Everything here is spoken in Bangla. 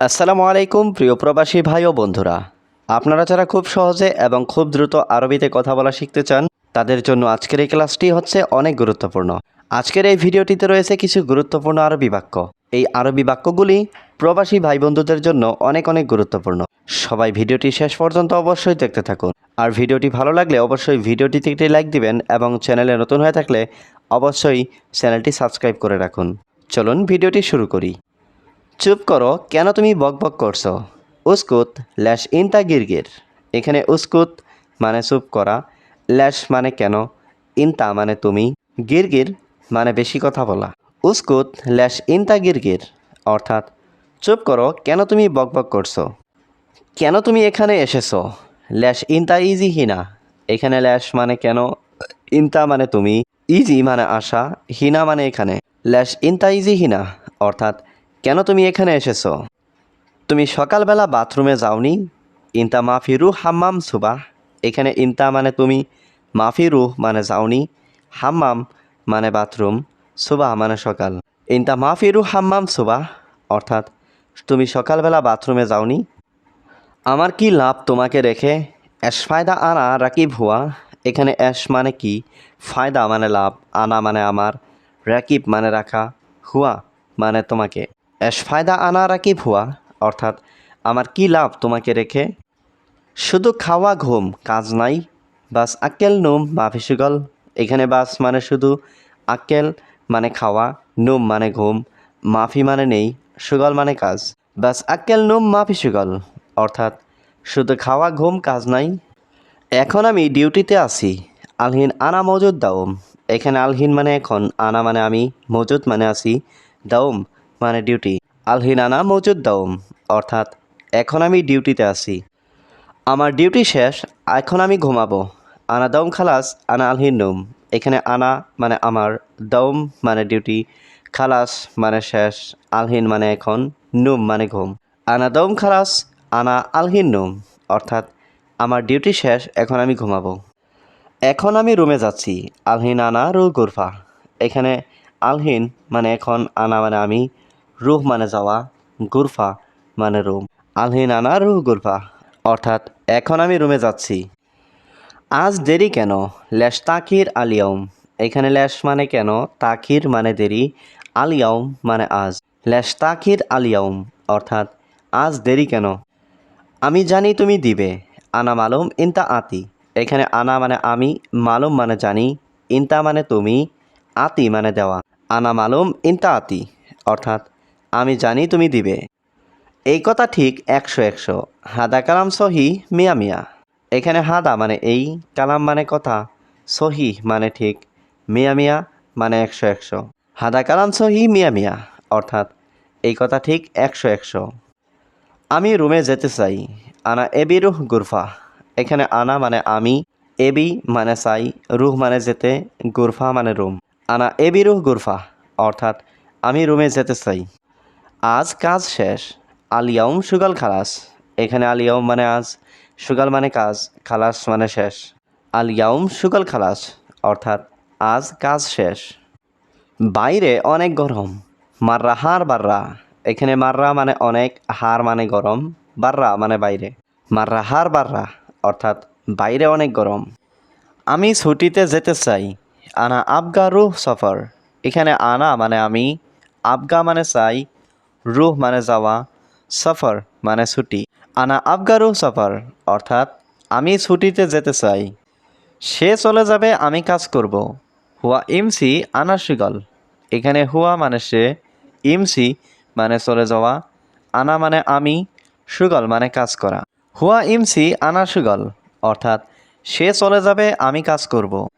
আসসালামু আলাইকুম, প্রিয় প্রবাসী ভাই ও বন্ধুরা। আপনারা যারা খুব সহজে এবং খুব দ্রুত আরবিতে কথা বলা শিখতে চান, তাদের জন্য আজকের এই ক্লাসটি হচ্ছে অনেক গুরুত্বপূর্ণ। আজকের এই ভিডিওটিতে রয়েছে কিছু গুরুত্বপূর্ণ আরবি বাক্য। এই আরবি বাক্যগুলি প্রবাসী ভাই বন্ধুদের জন্য অনেক অনেক গুরুত্বপূর্ণ। সবাই ভিডিওটি শেষ পর্যন্ত অবশ্যই দেখতে থাকুন। আর ভিডিওটি ভালো লাগলে অবশ্যই ভিডিওটিতে একটি লাইক দিবেন এবং চ্যানেলে নতুন হয়ে থাকলে অবশ্যই চ্যানেলটি সাবস্ক্রাইব করে রাখুন। চলুন ভিডিওটি শুরু করি। চুপ করো, কেন তুমি বকবক করছ? উস্কুত, ল্যাশ ইনতা গিরগির। এখানে উস্কুত মানে চুপ করা, ল্যাশ মানে কেন? ইনতা মানে তুমি। গিরগির মানে বেশি কথা বলা। উস্কুত, ল্যাশ ইনতা গিরগির। অর্থাৎ, চুপ করো, কেন তুমি বকবক করছ? কেন তুমি এখানে এসেছ? ল্যাশ ইনতা ইজি হিনা। এখানে ল্যাশ মানে কেন? ইনতা মানে তুমি। ইজি মানে আশা, হিনা মানে এখানে। ল্যাশ ইনতা ইজি হিনা। অর্থাৎ কেন তুমি এখানে এসেছ? তুমি সকালবেলা বাথরুমে যাওনি? ইনতা মাফিরু হাম্মাম সুবাহ এখানে ইনতা মানে তুমি মাফিরু মানে যাওনি, হাম্মাম মানে বাথরুম সুবাহ মানে সকাল। ইনতা মাফিরু হাম্মাম সুবাহ অর্থাৎ তুমি সকালবেলা বাথরুমে যাওনি। আমার কি লাভ তোমাকে রেখে? অ্যাশ ফায়দা আনা রাকিব হুয়া। এখানে অ্যাশ মানে কি? ফায়দা মানে লাভ, আনা মানে আমার, রাকিব মানে রাখা, হুয়া মানে তোমাকে। ফায়দা আনা রাকিব হুয়া অর্থাৎ আমার কি লাভ তোমাকে রেখে? শুধু খাওয়া ঘুম, কাজ নাই, বাস আক্কেল নুম, মাফি সুগল। এখানে বাস মানে শুধু আক্কেল মানে খাওয়া, নুম মানে ঘুম, মাফি মানে নেই, সুগল মানে কাজ। বাস আক্কেল নুম, মাফি সুগল, অর্থাৎ শুধু খাওয়া ঘুম, কাজ নাই। এখন আমি ডিউটিতে আছি, আলহিন আনা মজুদ দাওম। এখানে আলহিন মানে এখন, আনা মানে আমি, মজুদ মানে আছি, দাওম। মানে ডিউটি আলহিন আনা মজুদ দাওম, অর্থাৎ এখন আমি ডিউটিতে আছি। আমার ডিউটি শেষ, এখন আমি ঘুমাবো। আনা দম খালাস, আনা আলহিন নুম। এখানে আনা মানে আমার দম মানে ডিউটি খালাস মানে শেষ আলহিন মানে এখন নুম মানে ঘুম। আনা দম খালাস, আনা আলহিন নুম, অর্থাৎ আমার ডিউটি শেষ, এখন আমি ঘুমাবো। এখন আমি রুমে যাচ্ছি আলহিন আনা রু গুরফা। এখানে আলহিন মানে এখন, আনা মানে আমি রুহ মানে যাওয়া, গুরফা মানে রুম। আলহিন আনা রুহ, গুরফা। অর্থাৎ, এখন আমি রুমে যাচ্ছি। আজ দেরি কেন? ল্যাশ তাকির আলিয়ম এখানে ল্যাশ মানে কেন? তাকির মানে দেরি। আলিয়ম মানে আজ। ল্যাশ তাকির আলিয়ম অর্থাৎ, আজ দেরি কেন? আমি জানি তুমি দিবে। আনা মালুম ইনতা আতি। এখানে আনা মানে আমি, মালুম মানে জানি। ইনতা মানে তুমি, আতি মানে দেওয়া। আনা মালুম ইনতা আতি। অর্থাৎ আমি জানি তুমি দিবে। এই কথা ঠিক একশো একশো। হাদা কালাম সহি মিয়া মিয়া। এখানে হাদা মানে এই, কালাম মানে কথা। সহি মানে ঠিক। মিয়া মিয়া মানে একশো একশো। হাদা কালাম সহি মিয়া মিয়া। অর্থাৎ এই কথা ঠিক একশো একশো। আমি রুমে যেতে চাই। আনা এবি রুহ গুরফা। এখানে আনা মানে আমি, এবি মানে চাই, রুহ মানে যেতে, গুরফা মানে রুম। আনা এবি রুহ গুরফা। অর্থাৎ আমি রুমে যেতে চাই। আজ কাজ শেষ। আলিয়াউম সুগাল খালাস। এখানে আলিয়াউম মানে আজ, সুগাল মানে কাজ, খালাস মানে শেষ। আলিয়াউম সুগাল খালাস, অর্থাৎ আজ কাজ শেষ। বাইরে অনেক গরম, মাররা হার বাররা। এখানে মাররা মানে অনেক, হার মানে গরম, বাররা মানে বাইরে। মাররা হার বাররা, অর্থাৎ বাইরে অনেক গরম। আমি ছুটিতে যেতে চাই, আনা আবগা রুহ সফর। এখানে আনা মানে আমি, আবগা মানে চাই রুহ মানে যাওয়া, সফর মানে ছুটি। আনা আবগা রুহ সফর, অর্থাৎ আমি ছুটিতে যেতে চাই। সে চলে যাবে, আমি কাজ করব। হুয়া ইমসি আনা শিগল। এখানে হুয়া মানে সে, ইমসি মানে চলে যাওয়া, আনা মানে আমি সুগল মানে কাজ করা। হুয়া ইমসি আনা সুগল অর্থাৎ সে চলে যাবে, আমি কাজ করব।